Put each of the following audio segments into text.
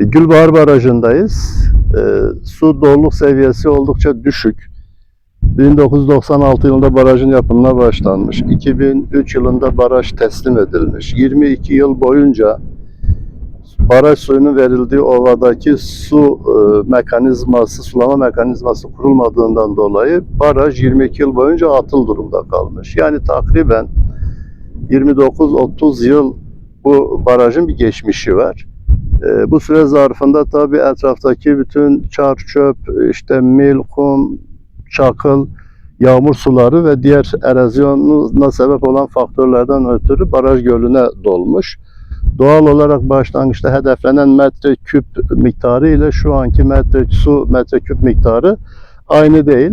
E, Gülbahar Barajı'ndayız. E, su doluluk seviyesi oldukça düşük. 1996 yılında barajın yapımına başlanmış. 2003 yılında baraj teslim edilmiş. 22 yıl boyunca baraj suyunun verildiği ovadaki su e, mekanizması, sulama mekanizması kurulmadığından dolayı baraj 22 yıl boyunca atıl durumda kalmış. Yani takriben 29-30 yıl bu barajın bir geçmişi var. E, bu süre zarfında tabii etraftaki bütün çar çöp, işte mil, kum, çakıl, yağmur suları ve diğer erozyona sebep olan faktörlerden ötürü baraj gölüne dolmuş. Doğal olarak başlangıçta hedeflenen metreküp miktarı ile şu anki metre su metreküp miktarı aynı değil.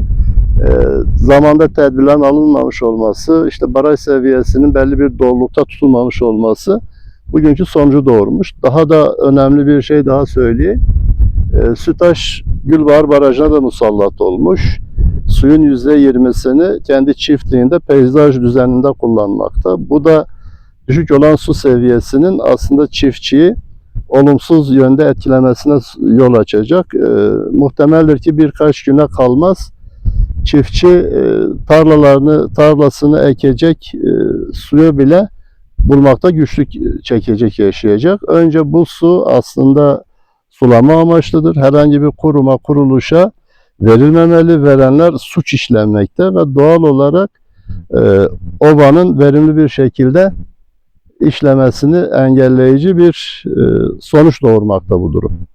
Ee, zamanda tedbirlerin alınmamış olması, işte baraj seviyesinin belli bir dolulukta tutulmamış olması bugünkü sonucu doğurmuş. Daha da önemli bir şey daha söyleyeyim. Ee, Sütaş Gülbahar Barajı'na da musallat olmuş. Suyun %20'sini kendi çiftliğinde peyzaj düzeninde kullanmakta. Bu da düşük olan su seviyesinin aslında çiftçiyi olumsuz yönde etkilemesine yol açacak. Ee, muhtemeldir ki birkaç güne kalmaz çiftçi e, tarlalarını, tarlasını ekecek e, suyu bile bulmakta güçlük çekecek, yaşayacak. Önce bu su aslında sulama amaçlıdır. Herhangi bir kuruma, kuruluşa verilmemeli. Verenler suç işlenmekte ve doğal olarak e, ovanın verimli bir şekilde işlemesini engelleyici bir e, sonuç doğurmakta bu durum.